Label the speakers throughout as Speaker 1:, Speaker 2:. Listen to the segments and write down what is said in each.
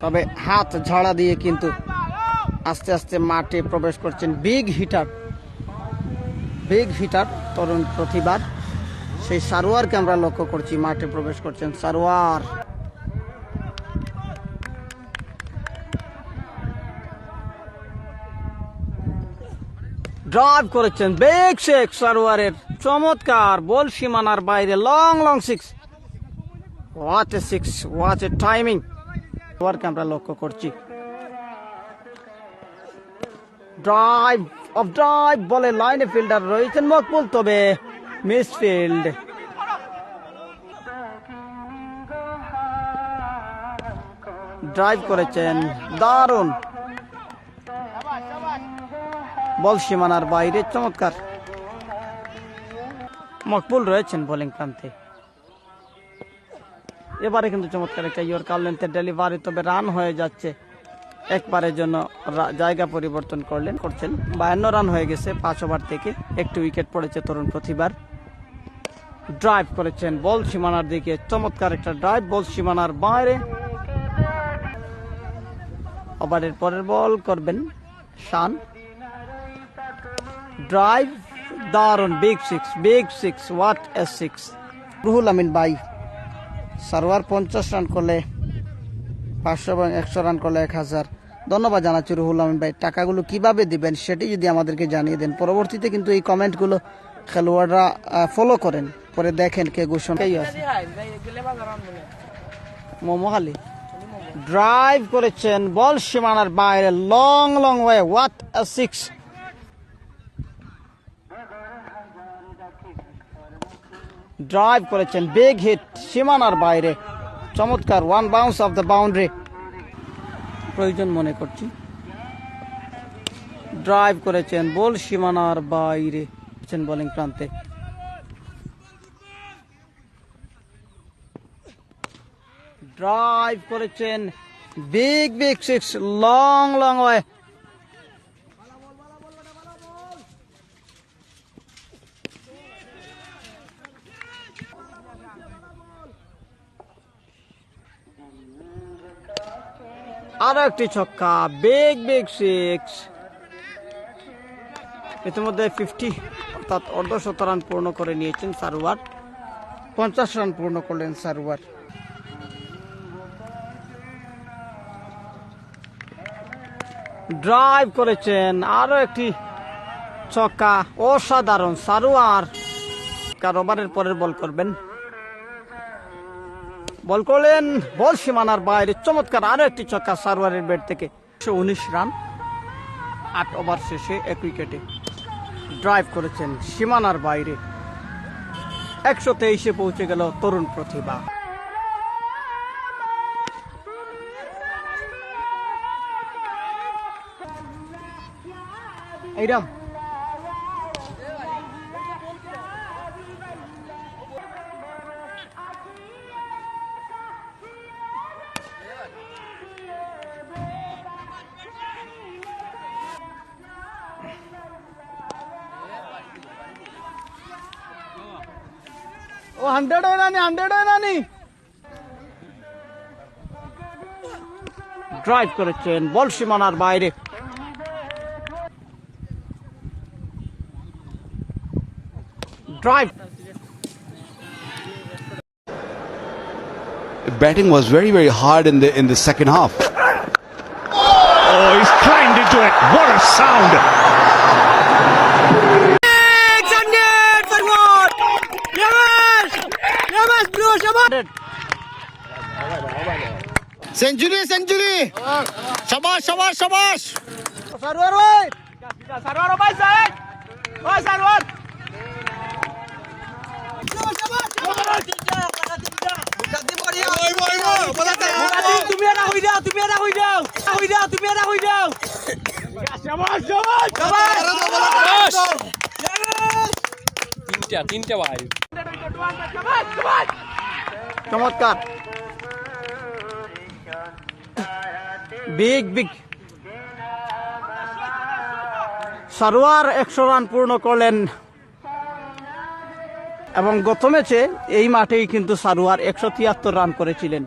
Speaker 1: তবে হাত ঝাড়া দিয়ে কিন্তু আস্তে আস্তে মাঠে প্রবেশ করছেন বিগ হিটার। বিগ হিটার তরুণ প্রতিবাদ সেই সারোয়ারকে আমরা লক্ষ্য করছি, মাঠে প্রবেশ করছেন সারোয়ার। ড্রাইভ করেছেন বেগ শেখ সারোয়ারের। চমৎকার বল সীমানার বাইরে, long long six. What a six what a timing সারোয়ারকে আমরা লক্ষ্য করছি। ড্রাইভ অফ ড্রাইভ বলে লাইনে ফিল্ডার রয়েছেন মকবুল, তবে মিস ফিল্ড ড্রাইভ করেছেন দারুণ। বল সীমানার বাইরে, চমৎকার। মকবুল রয়েছেন বোলিং প্রান্তে। এবারে কিন্তু চমৎকার একটা ইয়র কার্লেন্থের ডেলিভারি, তবে রান হয়ে যাচ্ছে। একবারের জন্য জায়গা পরিবর্তন করলেন, করছেন। বায়ান্ন রান হয়ে গেছে পাঁচ ওভার থেকে, একটু উইকেট পড়েছে তরুণ প্রতিবার ড্রাইভ করেছেন বল সীমানার দিকে, চমৎকার একটা ড্রাইভ, বল সীমানার বাইরে। ওভারের পরের বল করবেন শান। ড্রাইভ দারুণ big six big six what a six Ruhul Amin by Sarwar পঞ্চাশ রান করলে পাঁচশো এবং একশো রান করলে এক হাজার। ধন্যবাদ জানাচ্ছি রুহুল আমিন ভাই। টাকাগুলো কীভাবে দিবেন সেটি যদি আমাদেরকে জানিয়ে দেন। পরবর্তীতে কিন্তু এই কমেন্টগুলো খেলোয়াড়রা ফলো করেন। পরে দেখেন কে ঘোষণা আছে মোমো খালি ড্রাইভ করেছেন। বল সীমানার বাইরে। Long long way what six drive করেছেন বেগ হিট সীমানার বাইরে। চমৎকার one bounce off the boundary প্রয়োজন মনে করছি। ড্রাইভ করেছেন বল সীমানার বাইরে বোলিং প্রান্তে। ড্রাইভ করেছেন big big six long long way আরও একটি ছক্কা বেগ বেগ সিক্স ইতিমধ্যে ফিফটি অর্থাৎ অর্ধশত রান পূর্ণ করে নিয়েছেন সারোয়ার। পঞ্চাশ রান পূর্ণ করলেন সারোয়ার। ড্রাইভ করেছেন আরও একটি ছক্কা, অসাধারণ সারোয়ার। ওভারের পরের বল করবেন। বল করলেন, বল সীমানার বাইরে, চমৎকার, আরও একটি ছক্কা সারোয়ারের ব্যাট থেকে। উনিশ রান, আট ওভার শেষে এক উইকেটে। ড্রাইভ করেছেন সীমানার বাইরে। একশো তেইশে পৌঁছে গেল তরুণ প্রতিভা। এইরাম ও হান্ড্রেড হয় নানি হান্ড্রেড হয় নানি ড্রাইভ করেছেন বল সীমানার বাইরে drive
Speaker 2: batting was very very hard in the in the second half
Speaker 3: Oh, he's climbed into it. What a sound!
Speaker 4: Century century. সবাস সবাস সবাস।
Speaker 1: সারোয়ার ভাই
Speaker 5: তুমি এটা হই দাও তুমি এটা হই দাও হই দাও তুমি এটা হই দাও
Speaker 6: তিনটা তিনটা ভাই।
Speaker 1: চমৎকার। Big big. সারোয়ার একশো রান পূর্ণ করলেন। এবং গত ম্যাচে এই মাঠেই কিন্তু সারোয়ার একশো তিয়াত্তর রান করেছিলেন।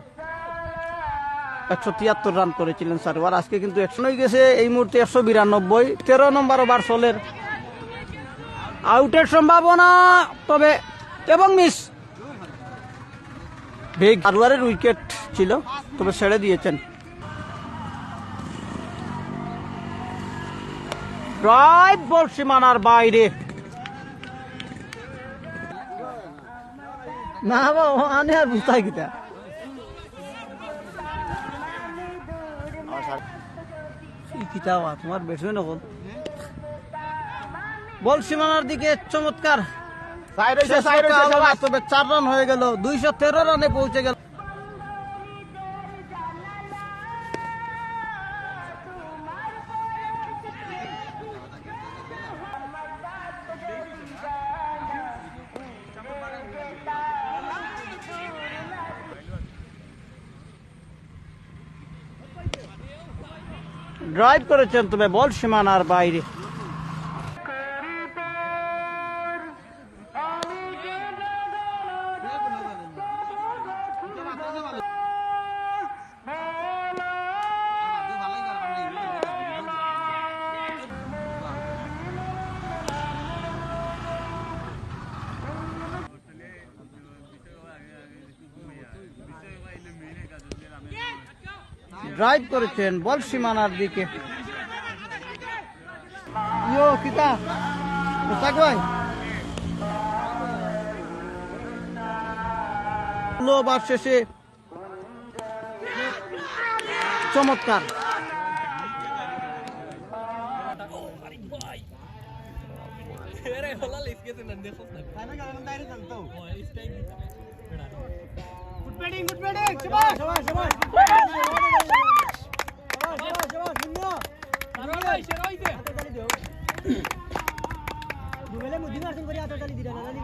Speaker 1: একশো তিয়াত্তর রান করেছিলেন সারোয়ার। আজকে কিন্তু একশো হয়ে গেছে, এই মুহূর্তে একশো বিরানব্বই। তেরো নম্বর ওভার সোলের আউটের সম্ভাবনা, তবে এবং মিস, বেগ সারওয়ারের উইকেট ছিল, তবে ছেড়ে দিয়েছেন। ড্রাইভ বল সীমানার বাইরে। না বাবা আনে আর বুঝতে গিতা কিতাবা তোমার বেশি নকল বল সীমানার দিকে চমৎকার। চার রান হয়ে গেল দুইশো তেরো রানে পৌঁছে গেল। ড্রাইভ করেছেন তবে বল সীমানার বাইরে। ড্রাইভ করেছেন বল সীমানার দিকে। ইয়ো কিতা? পোশাক ভাই? লো বার শেষে চমৎকার।
Speaker 5: দুবেলে মুদি মারছেন করে আতর তালি দিরা না